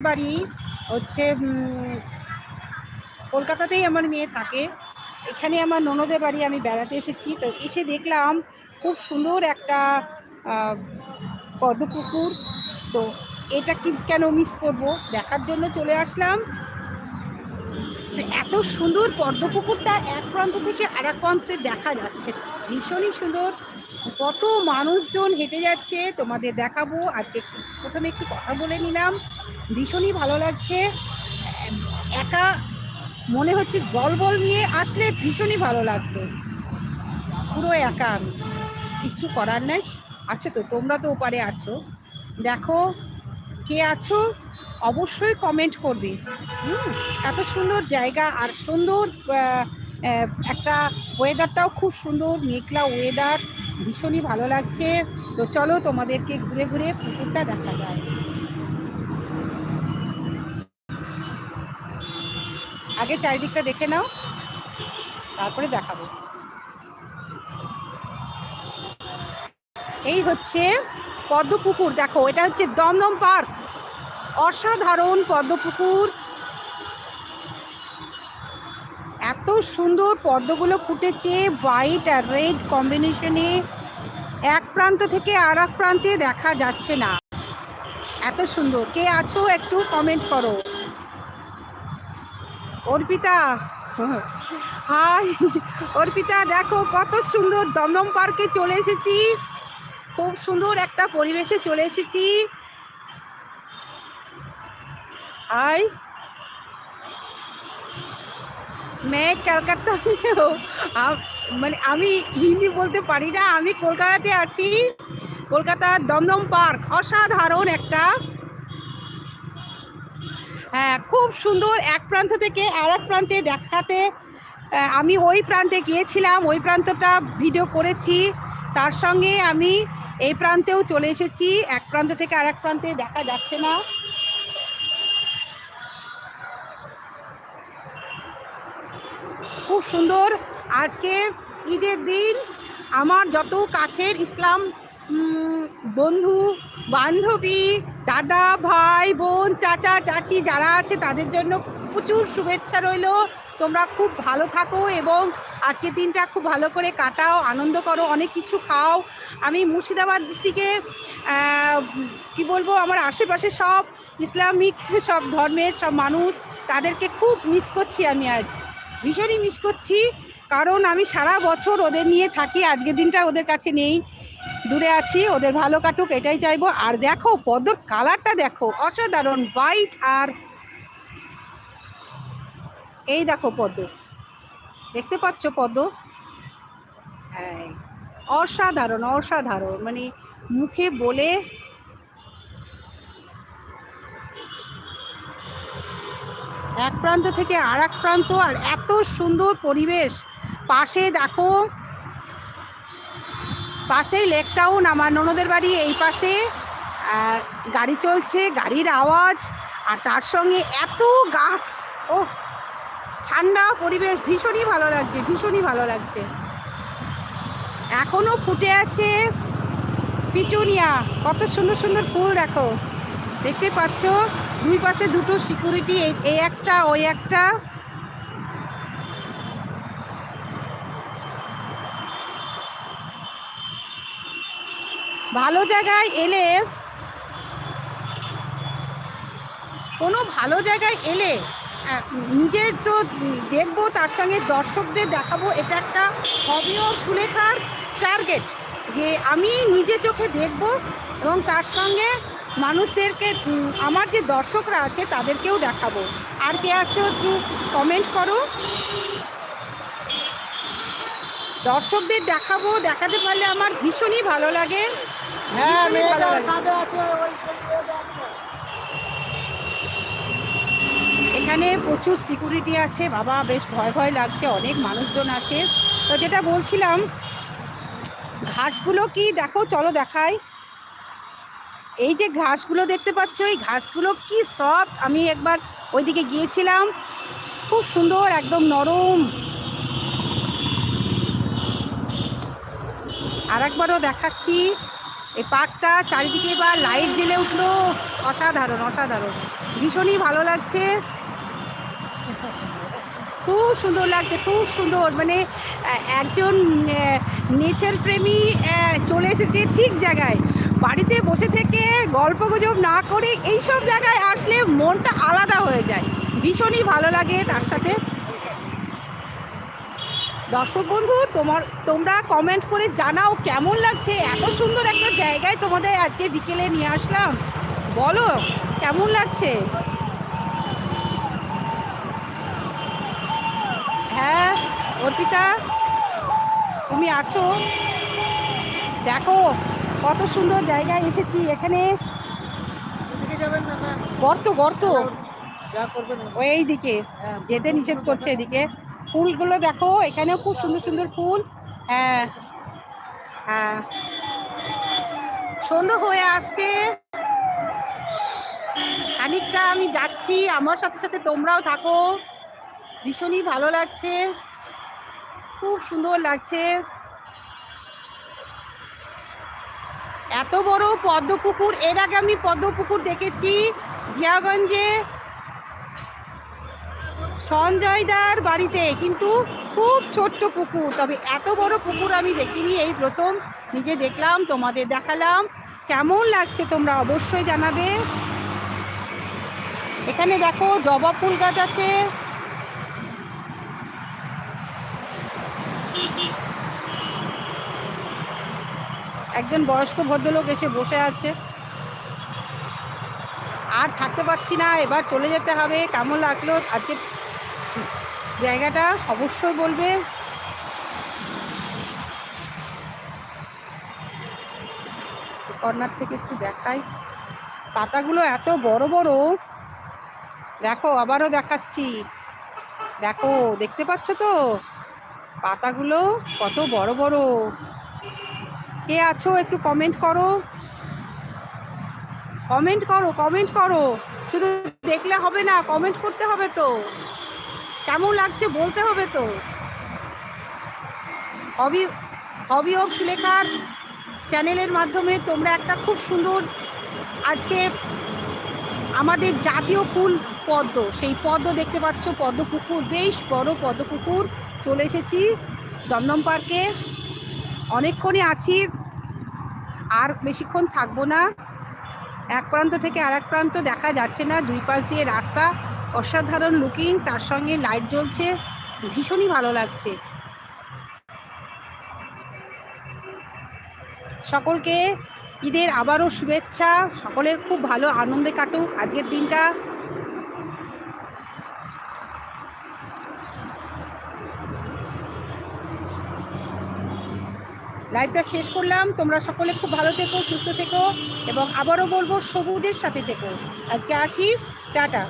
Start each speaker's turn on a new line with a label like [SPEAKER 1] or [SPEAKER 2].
[SPEAKER 1] বাড়ি হচ্ছে কলকাতাতেই আমার মেয়ে থাকে। এখানে আমার ননদের বাড়ি আমি বেড়াতে এসেছি। তো এসে দেখলাম খুব সুন্দর একটা পদ্মপুকুর। তো এটা কি কেন মিস করব? দেখার জন্য চলে আসলাম। এত সুন্দর পদ্মপুকুরটা এক প্রান্ত থেকে আর এক প্রান্তে দেখা যাচ্ছে। ভীষণই সুন্দর। কত মানুষজন হেঁটে যাচ্ছে। তোমাদের দেখাবো। আজকে প্রথমে একটু কথা বলে নিলাম। ভীষণই ভালো লাগছে। একা মনে হচ্ছে জল বল নিয়ে আসলে ভীষণই ভালো লাগতো। পুরো একা আমি। কিচ্ছু করার নাই। আছে তো তোমরা তো ওপারে আছো। দেখো কে আছো? অবশ্যই কমেন্ট করবে। হুম, এত সুন্দর জায়গা আর সুন্দর একটা ওয়েদারটাও খুব সুন্দর। মেঘলা ওয়েদার ভীষণই ভালো লাগছে। তো চলো তোমাদেরকে ঘুরে ঘুরে পুকুরটা দেখা যায় আগে চারিদিকটা দেখে নাও, তারপরে দেখাবো। এই হচ্ছে পদ্মপুকুর, দেখো, এটা হচ্ছে দমদম পার্ক। অসাধারণ পদ্মপুকুর। এত সুন্দর পদ্মগুলো ফুটেছে হোয়াইট আর রেড কম্বিনেশনে এক প্রান্ত থেকে আর প্রান্তে দেখা যাচ্ছে না। এত সুন্দর। কে আছো একটু কমেন্ট করো। অর্পিতা। হাই, অর্পিতা, দেখো কত সুন্দর দমদম পার্কে চলে এসেছি। খুব সুন্দর একটা পরিবেশে চলে এসেছি। আই মেয়ে কলকাতা মানে আমি হিন্দি বলতে পারি না, আমি কলকাতাতে আছি। কলকাতার দমদম পার্ক অসাধারণ একটা হ্যাঁ খুব সুন্দর এক প্রান্ত থেকে আর এক প্রান্তে দেখাতে আমি ওই প্রান্তে গিয়েছিলাম, ওই প্রান্তটা ভিডিও করেছি। তার সঙ্গে আমি এই প্রান্তেও চলে এসেছি, এক প্রান্ত থেকে আর এক প্রান্তে দেখা যাচ্ছে না। খুব সুন্দর আজকে ঈদের দিন, আমার যত কাছের ইসলাম বন্ধু, বান্ধবী দাদা, ভাই, বোন, চাচা, চাচি যারা আছে তাদের জন্য প্রচুর শুভেচ্ছা রইল। তোমরা খুব ভালো থাকো এবং আজকের দিনটা খুব ভালো করে কাটাও, আনন্দ করো, অনেক কিছু খাও। আমি মুর্শিদাবাদ ডিস্ট্রিক্টে কি বলব, আমার আশেপাশে সব ইসলামিক, সব ধর্মের, সব মানুষ, তাদেরকে খুব মিস করছি আমি আজ। ভীষণই মিস করছি, কারণ আমি সারা বছর ওদের নিয়ে থাকি, আজকের দিনটা ওদের কাছে নেই। দূরে আছি, ওদের ভালো কাটুক, এটাই চাইব। আর দেখো পদ্মর কালারটা দেখো, অসাধারণ হোয়াইট আর এই দেখো পদ্ম। দেখতে পাচ্ছ পদ্ম? হ্যাঁ অসাধারণ অসাধারণ মানে মুখে বলে এক প্রান্ত থেকে আর প্রান্ত আর এত সুন্দর পরিবেশ। পাশে দেখো পাশেই লেক টাউন, আমার ননদের বাড়ি এই পাশে। গাড়ি চলছে, গাড়ির আওয়াজ, আর তার সঙ্গে এত গাছ ও ঠান্ডা পরিবেশ, ভীষণই ভালো লাগছে, ভীষণই ভালো লাগছে। এখনও ফুটে আছে পিটুনিয়া, কত সুন্দর সুন্দর ফুল দেখো। দেখতে পাচ্ছ, দুই পাশে দুটো সিকিউরিটি এই একটা, ওই একটা। ভালো জায়গায় এলে, কোনো ভালো জায়গায় এলে নিজে তো দেখব, তার সঙ্গে দর্শকদের দেখাবো, এটা একটা হবিও সুলেখার টার্গেট যে আমি নিজে চোখে দেখব এবং তার সঙ্গে মানুষদেরকে আমার যে দর্শকরা আছে, তাদেরকেও দেখাবো। আর কে আছো কমেন্ট করো? দর্শকদের দেখাবো, দেখাতে পারলে আমার ভীষণই ভালো লাগে।
[SPEAKER 2] হ্যাঁ মেয়েটার কাঁধে আছে ওই ওই
[SPEAKER 1] এখানে প্রচুর সিকিউরিটি আছে বাবা বেশ ভয় ভয় লাগছে অনেক মানুষজন আছে। তো যেটা বলছিলাম ঘাসগুলো কি? দেখো চলো দেখাই। এই যে ঘাসগুলো দেখতে পাচ্ছ এই ঘাসগুলো কি সফট আমি একবার ওইদিকে গিয়েছিলাম খুব সুন্দর একদম নরম। আর একবারও দেখাচ্ছি। এই পার্কটা চারিদিকে বা লাইট জ্বেলে উঠল। অসাধারণ অসাধারণ। ভীষণই ভালো লাগছে। খুব সুন্দর লাগছে, খুব সুন্দর। মানে একজন নেচার প্রেমী চলে এসেছে ঠিক জায়গায়। বাড়িতে বসে থেকে গল্প গুজব না করে এইসব জায়গায় আসলে মনটা আলাদা হয়ে যায়। ভীষণই ভালো লাগে তার সাথে। দর্শক বন্ধু তোমার তোমরা কমেন্ট করে জানাও কেমন লাগছে। এত সুন্দর একটা জায়গায় তোমাদের আজকে বিকেলে নিয়ে আসলাম। বলো কেমন লাগছে? হ্যাঁ অর্পিতা তুমি আছো? দেখো কত সুন্দর জায়গায় এসেছি এখানে। গর্ত গর্ত। ওই দিকে যেতে নিষেধ করছে এদিকে। ফুলগুলো দেখো, এখানেও খুব সুন্দর সুন্দর ফুল। হ্যাঁ হ্যাঁ। সন্ধ্যা হয়ে আসছে। খানিকটা আমি যাচ্ছি, আমার সাথে সাথে তোমরাও থাকো। ভীষণই ভালো লাগছে। খুব সুন্দর লাগছে। এত বড় পদ্ম পুকুর এর আগে আমি পদ্ম পুকুর দেখেছি জিয়াগঞ্জে। সঞ্জয়দার বাড়িতে কিন্তু খুব ছোট্ট পুকুর। তবে এত বড় পুকুর আমি দেখিনি, এই প্রথম। নিজে দেখলাম, তোমাদের দেখালাম। কেমন লাগছে তোমরা অবশ্যই জানাবে। এখানে দেখো, জবা ফুল গাছ আছে। একজন বয়স্ক ভদ্রলোক এসে বসে আছে। আর থাকতে পারছি না, এবার চলে যেতে হবে। কেমন লাগল? আজকে জায়গাটা অবশ্যই বলবে। কর্নার থেকে একটু দেখাই। পাতাগুলো এত বড় বড়। দেখো, আবারও দেখাচ্ছি। দেখো, দেখতে পাচ্ছ তো? পাতাগুলো কত বড় বড়। কে আছো একটু কমেন্ট করো। কমেন্ট করো কমেন্ট করো। শুধু দেখলে হবে না কমেন্ট করতে হবে তো। কেমন লাগছে বলতে হবে তো। হবি হবি অফ সুলেখার চ্যানেলের মাধ্যমে তোমরা একটা খুব সুন্দর আজকে আমাদের জাতীয় ফুল পদ্ম, সেই পদ্ম দেখতে পাচ্ছ, পদ্ম পুকুর, বেশ বড় পদ্ম পুকুর। চলে এসেছি দমদম পার্কে। অনেকক্ষণই আছি, আর বেশিক্ষণ থাকব না। এক প্রান্ত থেকে আর এক প্রান্ত দেখা যাচ্ছে না, দুই পাশ দিয়ে রাস্তা। অসাধারণ লুকিং তার সঙ্গে লাইট জ্বলছে, ভীষণই ভালো লাগছে। সকলকে ঈদের আবারও শুভেচ্ছা, সকলের খুব ভালো আনন্দে কাটুক, আজকের দিনটা। লাইভটা শেষ করলাম, তোমরা সকলে খুব ভালো থেকো, সুস্থ থেকো, এবং আবারও বলব সবুজের সাথে থেকো। আজকে আসি, টাটা।